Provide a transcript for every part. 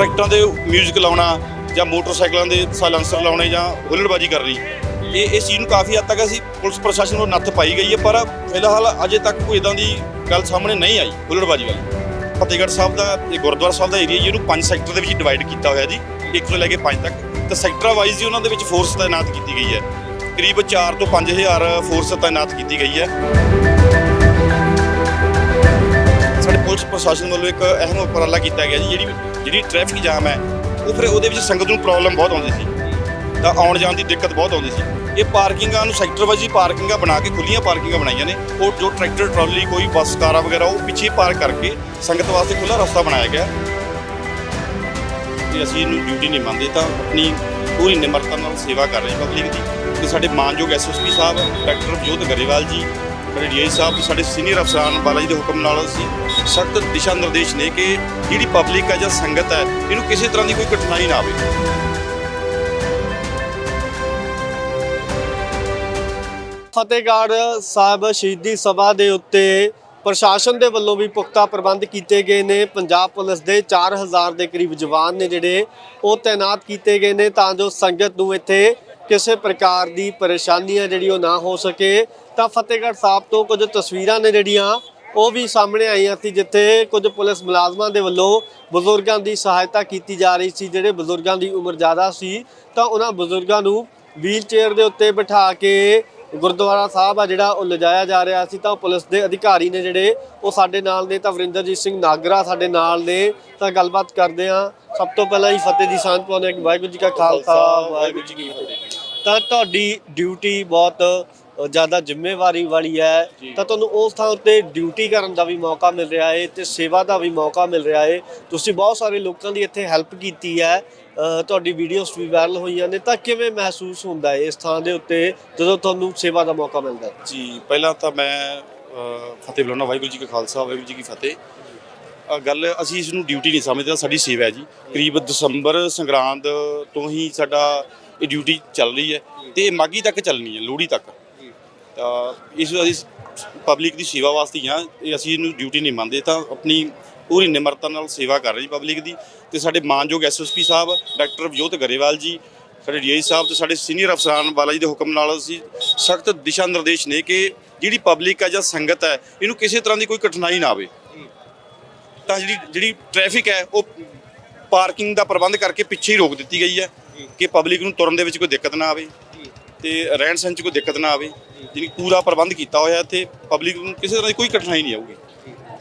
ਟਰੈਕਟਰਾਂ ਦੇ 뮤직 ਲਾਉਣਾ ਜਾਂ ਮੋਟਰਸਾਈਕਲਾਂ ਦੇ ਸਾਇਲੈਂਸਰ ਲਾਉਣੇ ਜਾਂ ਹੁੱਲੜਬਾਜੀ ਕਰਨੀ ਇਹ, ਇਸ ਚੀਜ਼ ਨੂੰ ਕਾਫੀ ਹੱਦ ਤੱਕ ਅਸੀਂ ਪੁਲਿਸ ਪ੍ਰਸ਼ਾਸਨ ਨੂੰ ਨੱਥ ਪਾਈ ਗਈ ਹੈ, ਪਰ ਫਿਲਹਾਲ ਅਜੇ ਤੱਕ ਕੋਈ ਇਦਾਂ ਦੀ ਗੱਲ ਸਾਹਮਣੇ ਨਹੀਂ ਆਈ, ਹੁੱਲੜਬਾਜੀ ਵਾਲੀ। ਫਤਿਹਗੜ੍ਹ ਸਾਹਿਬ ਦਾ ਇਹ ਗੁਰਦੁਆਰਾ ਸਾਹਿਬ ਦਾ ਏਰੀਆ ਜਿਹਨੂੰ ਪੰਜ ਸੈਕਟਰ ਦੇ ਵਿੱਚ ਡਿਵਾਈਡ ਕੀਤਾ ਹੋਇਆ ਜੀ 1 ਤੋਂ ਲੈ ਕੇ 5 ਤੱਕ। ਤੇ ਸੈਕਟਰ ਵਾਈਜ਼ ਹੀ ਉਹਨਾਂ ਦੇ ਵਿੱਚ ਫੋਰਸ ਤਾਇਨਾਤ ਕੀਤੀ ਗਈ ਹੈ। ਕਰੀਬ 4 ਤੋਂ 5000 ਫੋਰਸ ਤਾਇਨਾਤ ਕੀਤੀ ਗਈ ਹੈ। ਸਾਡੇ ਪੁਲਿਸ ਪ੍ਰਸ਼ਾਸਨ ਵੱਲੋਂ ਇੱਕ ਅਹਿਮ ਉਪਰਾਲਾ ਕੀਤਾ ਗਿਆ ਜੀ, ਜਿਹੜੀ ਜਿਹੜੀ ਟ੍ਰੈਫਿਕ ਜਾਮ ਹੈ, ਉਹ ਫਿਰ ਉਹਦੇ ਵਿੱਚ ਸੰਗਤ ਨੂੰ ਪ੍ਰੋਬਲਮ ਬਹੁਤ ਆਉਂਦੀ ਸੀ। ਤਾਂ ਆਉਣ ਜਾਣ ਦੀ ਦਿੱਕਤ ਬਹੁਤ ਆਉਂਦੀ ਸੀ। ਇਹ ਪਾਰਕਿੰਗਾਂ ਨੂੰ ਸੈਕਟਰ ਵਾਈਜ਼ ਹੀ ਪਾਰਕਿੰਗਾਂ ਬਣਾ ਕੇ ਖੁੱਲੀਆਂ ਪਾਰਕਿੰਗਾਂ ਬਣਾਈਆਂ ਨੇ। ਉਹ ਜੋ ਟਰੈਕਟਰ ਟਰਾਲੀ ਕੋਈ ਬੱਸ, ਕਾਰਾਂ ਵਗੈਰਾ, ਉਹ ਪਿੱਛੇ ਪਾਰਕ ਕਰਕੇ ਸੰਗਤ ਵਾਸਤੇ ਖੁੱਲਾ ਰਸਤਾ ਬਣਾਇਆ ਗਿਆ। ਤੇ ਅਸੀਂ ਇਹਨੂੰ ਡਿਊਟੀ ਨਹੀਂ ਮੰਨਦੇ ਤਾਂ ਆਪਣੀ ਪੂਰੀ ਨਿਮਰਤਾ ਨਾਲ ਸੇਵਾ ਕਰ ਰਹੇ ਪਬਲਿਕ ਦੀ। ਤੇ ਸਾਡੇ ਮਾਨਯੋਗ ਐਸਐਸਪੀ ਸਾਹਿਬ, ਡਾਕਟਰ ਜੋਤ ਗਰੇਵਾਲ ਜੀ ਸਾਡੇ ਡੀਆਈ ਸਾਹਿਬ ਤੇ ਸਾਡੇ ਸੀਨੀਅਰ ਅਫਸਰਾਂ ਬਾਲਾ ਜੀ ਦੇ ਹੁਕਮ ਨਾਲ ਅਸੀਂ ਸਖਤ ਦਿਸ਼ਾ ਨਿਰਦੇਸ਼ ਨੇ ਕਿ ਜਿਹੜੀ ਪਬਲਿਕ ਹੈ ਜਾਂ ਸੰਗਤ ਹੈ, ਇਹਨੂੰ ਕਿਸੇ ਤਰ੍ਹਾਂ ਦੀ ਕੋਈ ਕਠਿਨਾਈ ਨਾ ਆਵੇ। ਫਤਿਹਗੜ੍ਹ ਸਾਹਿਬ ਸ਼ਹੀਦੀ ਸਭਾ ਦੇ ਉੱਤੇ ਪ੍ਰਸ਼ਾਸਨ ਦੇ ਵੱਲੋਂ ਵੀ ਪੁਖਤਾ ਪ੍ਰਬੰਧ ਕੀਤੇ ਗਏ ਨੇ। ਪੰਜਾਬ ਪੁਲਿਸ ਦੇ 4000 ਦੇ ਕਰੀਬ ਜਵਾਨ ਨੇ ਜਿਹੜੇ ਉਹ ਤਾਇਨਾਤ ਕੀਤੇ ਗਏ ਨੇ, ਤਾਂ ਜੋ ਸੰਗਤ ਨੂੰ ਇੱਥੇ ਕਿਸੇ ਪ੍ਰਕਾਰ ਦੀ ਪਰੇਸ਼ਾਨੀ ਹੈ ਜਿਹੜੀ ਉਹ ਨਾ ਹੋ ਸਕੇ, ਤਾਂ ਫਤਿਹਗੜ੍ਹ ਸਾਹਿਬ ਤੋਂ ਕੁਝ ਤਸਵੀਰਾਂ ਨੇ ਜਿਹੜੀਆਂ, ਉਹ ਵੀ ਸਾਹਮਣੇ ਆਈਆਂ ਸੀ, ਜਿੱਥੇ ਕੁਝ ਪੁਲਿਸ ਮੁਲਾਜ਼ਮਾਂ ਦੇ ਵੱਲੋਂ ਬਜ਼ੁਰਗਾਂ ਦੀ ਸਹਾਇਤਾ ਕੀਤੀ ਜਾ ਰਹੀ ਸੀ, ਜਿਹੜੇ ਬਜ਼ੁਰਗਾਂ ਦੀ ਉਮਰ ਜ਼ਿਆਦਾ ਸੀ, ਤਾਂ ਉਹਨਾਂ ਬਜ਼ੁਰਗਾਂ ਨੂੰ ਵੀਲਚੇਅਰ ਦੇ ਉੱਤੇ ਬਿਠਾ ਕੇ ਗੁਰਦੁਆਰਾ ਸਾਹਿਬ ਆ ਜਿਹੜਾ ਉਹ ਲਿਜਾਇਆ ਜਾ ਰਿਹਾ ਸੀ, ਤਾਂ ਪੁਲਿਸ ਦੇ ਅਧਿਕਾਰੀ ਨੇ ਜਿਹੜੇ, ਉਹ ਸਾਡੇ ਨਾਲ ਨੇ, ਤਾਂ ਵਰਿੰਦਰਜੀਤ ਸਿੰਘ ਨਾਗਰਾ ਸਾਡੇ ਨਾਲ ਨੇ, ਤਾਂ ਗੱਲਬਾਤ ਕਰਦੇ ਆ ਸਭ ਤੋਂ ਪਹਿਲਾਂ ਹੀ ਫਤਿਹ ਦੀ ਸਾਂਝ ਪਾਉਂਦੇ ਹਾਂ ਵਾਹਿਗੁਰੂ ਜੀ ਕਾ ਖਾਲਸਾ, ਵਾਹਿਗੁਰੂ ਜੀ ਕੀ ਫਤਿਹ। ਤਾਂ ਤੁਹਾਡੀ ਡਿਊਟੀ ਬਹੁਤ ਜ਼ਿਆਦਾ ਜ਼ਿੰਮੇਵਾਰੀ ਵਾਲੀ ਹੈ। ਤਾਂ ਤੁਹਾਨੂੰ ਉਸ ਥਾਂ ਉੱਤੇ ਡਿਊਟੀ ਕਰਨ ਦਾ ਵੀ ਮੌਕਾ ਮਿਲ ਰਿਹਾ ਹੈ ਤੇ ਸੇਵਾ ਦਾ ਵੀ ਮੌਕਾ ਮਿਲ ਰਿਹਾ ਹੈ ਤੁਸੀਂ ਬਹੁਤ ਸਾਰੇ ਲੋਕਾਂ ਦੀ ਇੱਥੇ ਹੈਲਪ ਕੀਤੀ ਹੈ। ਤੁਹਾਡੀ ਵੀਡੀਓਜ਼ ਵੀ ਵਾਇਰਲ ਹੋਈਆਂ ਨੇ। ਤਾਂ ਕਿਵੇਂ ਮਹਿਸੂਸ ਹੁੰਦਾ ਹੈ ਇਸ ਥਾਂ ਦੇ ਉੱਤੇ ਜਦੋਂ ਤੁਹਾਨੂੰ ਸੇਵਾ ਦਾ ਮੌਕਾ ਮਿਲਦਾ ਹੈ? ਜੀ ਪਹਿਲਾਂ ਤਾਂ ਮੈਂ ਫਤਿਹ ਬੁਲਾਉਣਾ ਵਾਹਿਗੁਰੂ ਜੀ ਕਾ ਖਾਲਸਾ ਵਾਹਿਗੁਰੂ ਜੀ ਕੀ ਫਤਿਹ। ਗੱਲ ਅਸੀਂ ਇਸ ਨੂੰ ਡਿਊਟੀ ਨਹੀਂ ਸਮਝਦੇ ਸਾਡੀ ਸੇਵਾ ਹੈ ਜੀ। ਕਰੀਬ ਦਸੰਬਰ ਸੰਗਰਾਂਦ ਤੋਂ ਹੀ ਸਾਡਾ ਇਹ ਡਿਊਟੀ ਚੱਲ ਰਹੀ ਹੈ ਤੇ ਇਹ ਮਾਗੀ ਤੱਕ ਚੱਲਣੀ ਹੈ, ਲੋਹੜੀ ਤੱਕ। ਤਾਂ ਇਸ ਅਸੀਂ ਪਬਲਿਕ ਦੀ ਸੇਵਾ ਵਾਸਤੇ ਹੀ ਹਾਂ, ਇਹ ਅਸੀਂ ਇਹਨੂੰ ਡਿਊਟੀ ਨਹੀਂ ਮੰਨਦੇ, ਤਾਂ ਆਪਣੀ ਪੂਰੀ ਨਿਮਰਤਾ ਨਾਲ ਸੇਵਾ ਕਰ ਰਹੇ ਪਬਲਿਕ ਦੀ। ਤੇ ਸਾਡੇ ਮਾਨਯੋਗ ਐਸਐਸਪੀ ਸਾਹਿਬ, ਡਾਕਟਰ ਜੋਤ ਗਰੇਵਾਲ ਜੀ, ਸਾਡੇ ਡੀਆਈ ਸਾਹਿਬ ਤੇ ਸਾਡੇ ਸੀਨੀਅਰ ਅਫਸਰਾਂ ਬਾਲਾ ਜੀ ਦੇ ਹੁਕਮ ਨਾਲ ਅਸੀਂ ਸਖਤ ਦਿਸ਼ਾ ਨਿਰਦੇਸ਼ ਨੇ ਕਿ ਜਿਹੜੀ ਪਬਲਿਕ ਹੈ ਜਾਂ ਸੰਗਤ ਹੈ, ਇਹਨੂੰ ਕਿਸੇ ਤਰ੍ਹਾਂ ਦੀ ਕੋਈ ਕਠਿਨਾਈ ਨਾ ਆਵੇ। ਤਾਂ ਜਿਹੜੀ ਜਿਹੜੀ ਟ੍ਰੈਫਿਕ ਹੈ, ਉਹ ਪਾਰਕਿੰਗ ਦਾ ਪ੍ਰਬੰਧ ਕਰਕੇ ਪਿੱਛੇ ਹੀ ਰੋਕ ਦਿੱਤੀ ਗਈ ਹੈ। ਕਿ ਪਬਲਿਕ ਨੂੰ ਤੁਰਨ ਦੇ ਵਿੱਚ ਕੋਈ ਦਿੱਕਤ ਨਾ ਆਵੇ ਤੇ ਰਹਿਣ ਸਹਿਣ 'ਚ ਕੋਈ ਦਿੱਕਤ ਨਾ ਆਵੇ ਜਿਹਨੀ ਪੂਰਾ ਪ੍ਰਬੰਧ ਕੀਤਾ ਹੋਇਆ ਇੱਥੇ ਪਬਲਿਕ ਨੂੰ ਕਿਸੇ ਤਰ੍ਹਾਂ ਦੀ ਕੋਈ ਕਠਿਨਾਈ ਨਹੀਂ ਆਊਗੀ।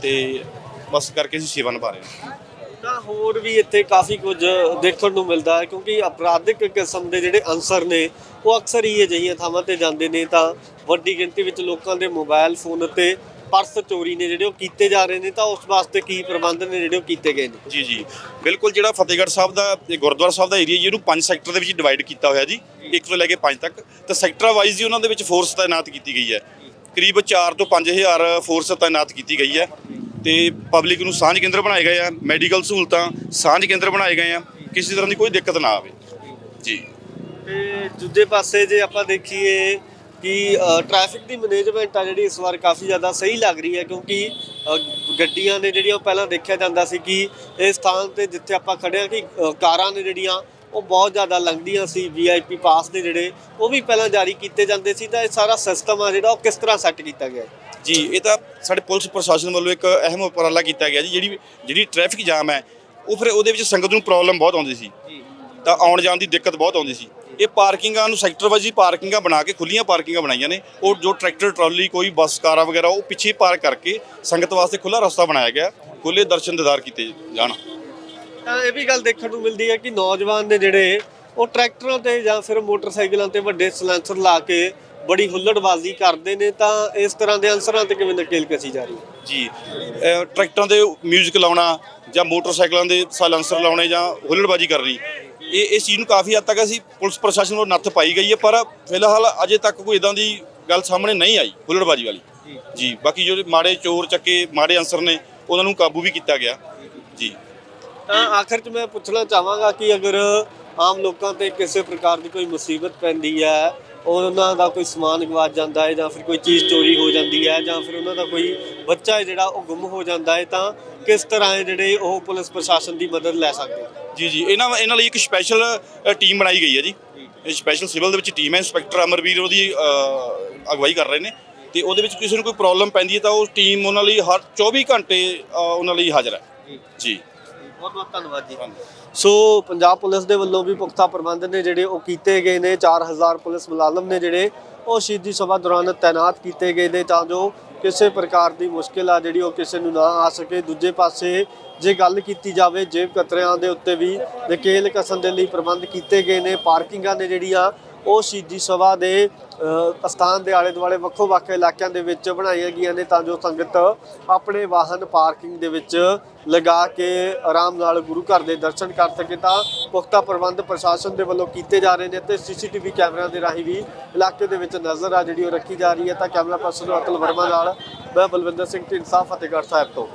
ਤੇ ਬਸ ਕਰਕੇ ਅਸੀਂ ਸੇਵਾ ਨਿਭਾ ਰਹੇ ਹਾਂ। ਤਾਂ ਹੋਰ ਵੀ ਇੱਥੇ ਕਾਫੀ ਕੁਝ ਦੇਖਣ ਨੂੰ ਮਿਲਦਾ ਹੈ ਕਿਉਂਕਿ ਅਪਰਾਧਿਕ ਕਿਸਮ ਦੇ ਜਿਹੜੇ ਅਨਸਰ ਨੇ ਉਹ ਅਕਸਰ ਹੀ ਅਜਿਹੀਆਂ ਥਾਵਾਂ ਤੇ ਜਾਂਦੇ ਨੇ। ਤਾਂ ਵੱਡੀ ਗਿਣਤੀ ਵਿੱਚ ਲੋਕਾਂ ਦੇ ਮੋਬਾਈਲ ਫੋਨ ਅਤੇ ਪਰਸ ਚੋਰੀ ਨੇ ਜਿਹੜੇ ਉਹ ਕੀਤੇ ਜਾ ਰਹੇ ਨੇ ਤਾਂ ਉਸ ਵਾਸਤੇ ਕੀ ਪ੍ਰਬੰਧ ਨੇ ਜਿਹੜੇ ਉਹ ਕੀਤੇ ਗਏ ਨੇ? ਜੀ ਜੀ। ਬਿਲਕੁਲ ਜਿਹੜਾ ਫਤਿਹਗੜ੍ਹ ਸਾਹਿਬ ਦਾ ਇਹ ਗੁਰਦੁਆਰਾ ਸਾਹਿਬ ਦਾ ਏਰੀਆ ਜਿਹਨੂੰ ਪੰਜ ਸੈਕਟਰ ਦੇ ਵਿੱਚ ਡਿਵਾਈਡ ਕੀਤਾ ਹੋਇਆ ਜੀ 1 ਤੋਂ ਲੈ ਕੇ 5 ਤੱਕ। ਤੇ ਸੈਕਟਰਾਂ ਵਾਈਜ਼ ਹੀ ਉਹਨਾਂ ਦੇ ਵਿੱਚ ਫੋਰਸ ਤਾਇਨਾਤ ਕੀਤੀ ਗਈ ਹੈ। ਕਰੀਬ 4 ਤੋਂ 5000 ਫੋਰਸ ਤਾਇਨਾਤ ਕੀਤੀ ਗਈ ਹੈ। ਤੇ ਪਬਲਿਕ ਨੂੰ ਸਾਂਝ ਕੇਂਦਰ ਬਣਾਏ ਗਏ ਆ ਮੈਡੀਕਲ ਸਹੂਲਤਾਂ ਸਾਂਝ ਕੇਂਦਰ ਬਣਾਏ ਗਏ ਆ ਕਿਸੇ ਤਰ੍ਹਾਂ ਦੀ ਕੋਈ ਦਿੱਕਤ ਨਾ ਆਵੇ। ਜੀ। ਤੇ ਦੂਜੇ ਪਾਸੇ ਜੇ ਆਪਾਂ ਦੇਖੀਏ ਕਿ ਟ੍ਰੈਫਿਕ ਦੀ ਮੈਨੇਜਮੈਂਟ ਆ ਜਿਹੜੀ ਇਸ ਵਾਰ ਕਾਫੀ ਜ਼ਿਆਦਾ ਸਹੀ ਲੱਗ ਰਹੀ ਹੈ ਕਿਉਂਕਿ ਗੱਡੀਆਂ ਨੇ ਜਿਹੜੀਆਂ ਪਹਿਲਾਂ ਦੇਖਿਆ ਜਾਂਦਾ ਸੀ ਕਿ ਇਸ ਸਥਾਨ ਤੇ ਜਿੱਥੇ ਆਪਾਂ ਖੜੇ ਆ ਕਿ ਕਾਰਾਂ ਨੇ ਜਿਹੜੀਆਂ ਉਹ ਬਹੁਤ ਜ਼ਿਆਦਾ ਲੰਘਦੀਆਂ ਸੀ ਵੀਆਈਪੀ ਪਾਸ ਨੇ ਜਿਹੜੇ ਉਹ ਵੀ ਪਹਿਲਾਂ ਜਾਰੀ ਕੀਤੇ ਜਾਂਦੇ ਸੀ ਤਾਂ ਇਹ ਸਾਰਾ ਸਿਸਟਮ ਆ ਜਿਹੜਾ ਉਹ ਕਿਸ ਤਰ੍ਹਾਂ ਸੈੱਟ ਕੀਤਾ ਗਿਆ ਹੈ? ਜੀ ਇਹ ਤਾਂ ਸਾਡੇ ਪੁਲਿਸ ਪ੍ਰਸ਼ਾਸਨ ਵੱਲੋਂ ਇੱਕ ਅਹਿਮ ਉਪਰਾਲਾ ਕੀਤਾ ਗਿਆ ਜੀ ਜਿਹੜੀ ਜਿਹੜੀ ਟ੍ਰੈਫਿਕ ਜਾਮ ਹੈ ਉਹ ਫਿਰ ਉਹਦੇ ਵਿੱਚ ਸੰਗਤ ਨੂੰ ਪ੍ਰੋਬਲਮ ਬਹੁਤ ਆਉਂਦੀ ਸੀ। ਤਾਂ ਆਉਣ ਜਾਣ ਦੀ ਦਿੱਕਤ ਬਹੁਤ ਆਉਂਦੀ ਸੀ। ਇਹ ਪਾਰਕਿੰਗਾਂ ਨੂੰ ਸੈਕਟਰ ਵਾਈਜ਼ ਪਾਰਕਿੰਗਾਂ ਬਣਾ ਕੇ ਖੁੱਲੀਆਂ ਪਾਰਕਿੰਗਾਂ ਬਣਾਈਆਂ ਨੇ। ਉਹ ਜੋ ਟਰੈਕਟਰ ਟਰਾਲੀ ਕੋਈ ਬੱਸ ਕਾਰਾਂ ਵਗੈਰਾ ਉਹ ਪਿੱਛੇ ਪਾਰਕ ਕਰਕੇ ਸੰਗਤ ਵਾਸਤੇ ਖੁੱਲਾ ਰਸਤਾ ਬਣਾਇਆ ਗਿਆ। ਖੁੱਲੇ ਦਰਸ਼ਨ ਦਿਦਾਰ ਕੀਤੇ ਜਾਣ। ਤਾਂ ਇਹ ਵੀ ਗੱਲ ਦੇਖਣ ਨੂੰ ਮਿਲਦੀ ਹੈ ਕਿ ਨੌਜਵਾਨ ਨੇ ਜਿਹੜੇ ਉਹ ਟਰੈਕਟਰਾਂ ਤੇ ਜਾਂ ਫਿਰ ਮੋਟਰਸਾਈਕਲਾਂ ਤੇ ਵੱਡੇ ਸਲੈਂਸਰ ਲਾ ਕੇ ਬੜੀ ਹੁੱਲੜਬਾਜ਼ੀ ਕਰਦੇ ਨੇ ਤਾਂ ਇਸ ਤਰ੍ਹਾਂ ਦੇ ਅਨਸਰਾਂ ਤੇ ਕਿਵੇਂ ਨਕੇਲ ਕਸੀ ਜਾ ਰਹੀ ਹੈ? ਜੀ ਟਰੈਕਟਰਾਂ ਦੇ 뮤직 ਲਾਉਣਾ ਜਾਂ ਮੋਟਰਸਾਈਕਲਾਂ ਦੇ ਸਾਇਲੈਂਸਰ ਲਾਉਣੇ ਜਾਂ ਹੁੱਲੜਬਾਜੀ ਕਰਨੀ ਇਹ ਇਸ ਚੀਜ਼ ਨੂੰ ਕਾਫੀ ਹੱਦ ਤੱਕ ਅਸੀਂ ਪੁਲਿਸ ਪ੍ਰਸ਼ਾਸਨ ਨੂੰ ਨੱਥ ਪਾਈ ਗਈ ਹੈ ਪਰ ਫਿਲਹਾਲ ਅਜੇ ਤੱਕ ਕੋਈ ਇਦਾਂ ਦੀ ਗੱਲ ਸਾਹਮਣੇ ਨਹੀਂ ਆਈ ਹੁੱਲੜਬਾਜੀ ਵਾਲੀ। ਜੀ। ਬਾਕੀ ਜੋ ਮਾੜੇ ਚੋਰ ਚੱਕੇ ਮਾੜੇ ਅਨਸਰ ਨੇ ਉਹਨਾਂ ਨੂੰ ਕਾਬੂ ਵੀ ਕੀਤਾ ਗਿਆ। ਜੀ। ਤਾਂ ਆਖਰ 'ਚ ਮੈਂ ਪੁੱਛਣਾ ਚਾਹਾਂਗਾ ਕਿ ਅਗਰ ਆਮ ਲੋਕਾਂ ਤੇ ਕਿਸੇ ਪ੍ਰਕਾਰ ਦੀ ਕੋਈ ਮੁਸੀਬਤ ਪੈਂਦੀ ਹੈ ਉਹਨਾਂ ਦਾ ਕੋਈ ਸਮਾਨ ਗਵਾਚ ਜਾਂਦਾ ਹੈ ਜਾਂ ਫਿਰ ਕੋਈ ਚੀਜ਼ ਚੋਰੀ ਹੋ ਜਾਂਦੀ ਹੈ ਜਾਂ ਫਿਰ ਉਹਨਾਂ ਦਾ ਕੋਈ ਬੱਚਾ ਹੈ ਜਿਹੜਾ ਉਹ ਗੁੰਮ ਹੋ ਜਾਂਦਾ ਹੈ ਤਾਂ ਕਿਸ ਤਰ੍ਹਾਂ ਹੈ ਜਿਹੜੇ ਉਹ ਪੁਲਿਸ ਪ੍ਰਸ਼ਾਸਨ ਦੀ ਮਦਦ ਲੈ ਸਕਦੇ ਜੀ ਜੀ ਇਹਨਾਂ ਇਹਨਾਂ ਲਈ ਇੱਕ ਸਪੈਸ਼ਲ ਟੀਮ ਬਣਾਈ ਗਈ ਹੈ ਜੀ। ਇਹ ਸਪੈਸ਼ਲ ਸਿਵਲ ਦੇ ਵਿੱਚ ਟੀਮ ਹੈ ਇੰਸਪੈਕਟਰ ਅਮਰਵੀਰ ਉਹਦੀ ਅਗਵਾਈ ਕਰ ਰਹੇ ਨੇ। ਤੇ ਉਹਦੇ ਵਿੱਚ ਕਿਸੇ ਨੂੰ ਕੋਈ ਪ੍ਰੋਬਲਮ ਪੈਂਦੀ ਹੈ ਤਾਂ ਉਹ ਟੀਮ ਉਹਨਾਂ ਲਈ ਹਰ 24 ਘੰਟੇ ਉਹਨਾਂ ਲਈ ਹਾਜ਼ਰ ਹੈ। ਜੀ। ਬਹੁਤ ਬਹੁਤ ਧੰਨਵਾਦ ਜੀ। ਸੋ ਪੰਜਾਬ ਪੁਲਿਸ ਦੇ ਵੱਲੋਂ ਵੀ ਪੁਖਤਾ ਪ੍ਰਬੰਧ ਨੇ ਜਿਹੜੇ ਉਹ ਕੀਤੇ ਗਏ ਨੇ 4000 ਪੁਲਿਸ ਮੁਲਾਜ਼ਮ ਨੇ ਜਿਹੜੇ ਉਹ ਸ਼ਹੀਦੀ ਸਭਾ ਦੌਰਾਨ ਤਾਇਨਾਤ ਕੀਤੇ ਗਏ ਨੇ ਤਾਂ ਜੋ ਕਿਸੇ ਪ੍ਰਕਾਰ ਦੀ ਮੁਸ਼ਕਿਲ ਆ ਜਿਹੜੀ ਉਹ ਕਿਸੇ ਨੂੰ ਨਾ ਆ ਸਕੇ। ਦੂਜੇ ਪਾਸੇ ਜੇ ਗੱਲ ਕੀਤੀ ਜਾਵੇ ਜੇਬ ਕਤਰਿਆਂ ਦੇ ਉੱਤੇ ਵੀ ਨਕੇਲ ਕਸਣ ਦੇ ਲਈ ਪ੍ਰਬੰਧ ਕੀਤੇ ਗਏ ਨੇ। ਪਾਰਕਿੰਗਾਂ ਨੇ ਜਿਹੜੀਆਂ ਉਹ ਸ਼ਹੀਦੀ ਸਭਾ ਦੇ ਅ, ਅਸਥਾਨ ਦੇ ਆਲੇ ਦੁਆਲੇ ਵੱਖੋ ਵੱਖ ਇਲਾਕਿਆਂ ਦੇ ਵਿੱਚ ਬਣਾਈਆਂ ਗਈਆਂ ਨੇ ਤਾਂ ਜੋ ਸੰਗਤ ਆਪਣੇ ਵਾਹਨ ਪਾਰਕਿੰਗ ਦੇ ਵਿੱਚ ਲਗਾ ਕੇ ਆਰਾਮ ਨਾਲ ਗੁਰੂ ਘਰ ਦੇ ਦਰਸ਼ਨ ਕਰ ਸਕੇ ਤਾਂ ਪੁਖਤਾ ਪ੍ਰਬੰਧ ਪ੍ਰਸ਼ਾਸਨ ਦੇ ਵੱਲੋਂ ਕੀਤੇ ਜਾ ਰਹੇ ਨੇ ਤੇ ਸੀਸੀਟੀਵੀ ਕੈਮਰਿਆਂ ਦੇ ਰਾਹੀਂ ਵੀ ਇਲਾਕੇ ਦੇ ਵਿੱਚ ਨਜ਼ਰ ਆ ਜਿਹੜੀ ਉਹ ਰੱਖੀ ਜਾ ਰਹੀ ਹੈ ਤਾਂ ਕੈਮਰਾ ਪਰਸਨ ਅਤਲ ਵਰਮਾ ਨਾਲ ਮੈਂ ਬਲਵਿੰਦਰ ਸਿੰਘ ਢੀਂਡਸਾ ਫਤਿਹਗੜ੍ਹ ਸਾਹਿਬ ਤੋਂ।